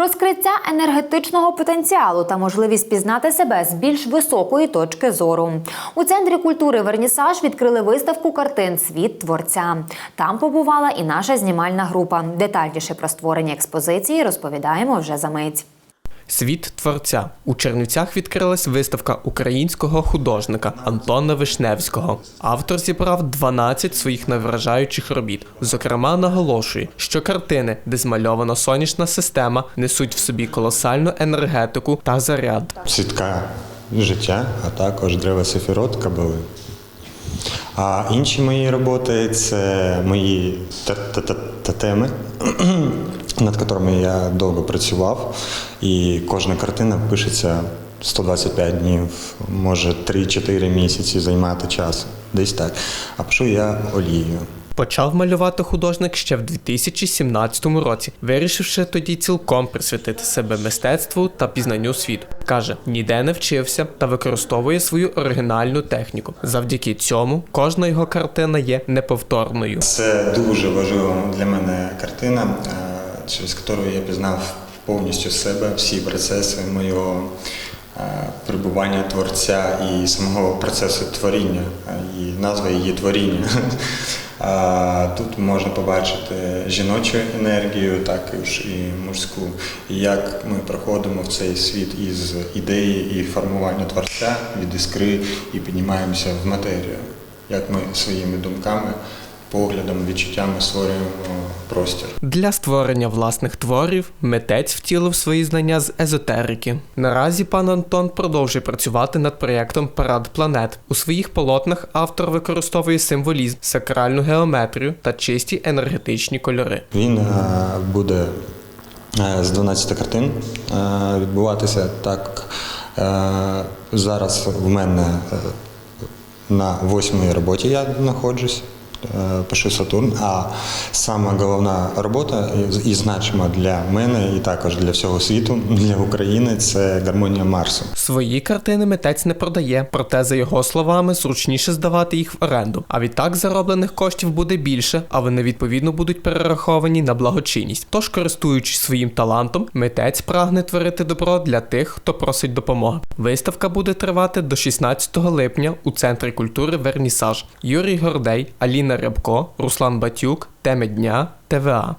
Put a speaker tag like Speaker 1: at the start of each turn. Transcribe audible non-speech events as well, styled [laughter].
Speaker 1: Розкриття енергетичного потенціалу та можливість пізнати себе з більш високої точки зору. У центрі культури Вернісаж відкрили виставку картин Світ творця. Там побувала і наша знімальна група. Детальніше про створення експозиції розповідаємо вже за мить.
Speaker 2: Світ творця у Чернівцях відкрилась виставка українського художника Антона Вишневського. Автор зібрав 12 своїх найвражаючих робіт. Зокрема, наголошує, що картини, де змальована сонячна система, несуть в собі колосальну енергетику та заряд.
Speaker 3: Свідка життя, а також дерева Сефірот Кабали. А інші мої роботи це мої тотеми, [clears throat] над якими я довго працював. І кожна картина пишеться 125 днів, може 3-4 місяці займати час. Десь так. А пишу я олією.
Speaker 2: Почав малювати художник ще в 2017 році, вирішивши тоді цілком присвятити себе мистецтву та пізнанню світу. Каже, ніде не вчився та використовує свою оригінальну техніку. Завдяки цьому кожна його картина є неповторною.
Speaker 3: Це дуже важлива для мене картина, е, через яку я пізнав повністю себе, всі процеси моєго е, перебування творця і самого процесу творіння, е, і назва її творіння. Тут можна побачити жіночу енергію, також і мужську. І як ми проходимо в цей світ із ідеї і формування творця від іскри і піднімаємося в матерію, як ми своїми думками поглядом, відчуттями створюємо простір.
Speaker 2: Для створення власних творів митець втілив свої знання з езотерики. Наразі пан Антон продовжує працювати над проєктом Парад планет. У своїх полотнах автор використовує символізм, сакральну геометрію та чисті енергетичні кольори.
Speaker 3: Він е, буде е, з 12 картин е, відбуватися так. е, Зараз в мене е, на восьмій роботі я знаходжусь. Е, Пишу Сатурн, а сама головна робота і значима для мене, і також для всього світу, для України це гармонія Марсу.
Speaker 2: Свої картини митець не продає, проте, за його словами, зручніше здавати їх в оренду. А відтак зароблених коштів буде більше, а вони відповідно будуть перераховані на благочинність. Тож, користуючись своїм талантом, митець прагне творити добро для тих, хто просить допомоги. Виставка буде тривати до 16 липня у центрі культури Вернісаж. Юрій Гордей, Аліна Рябко, Руслан Батюк, Теми дня, ТВА.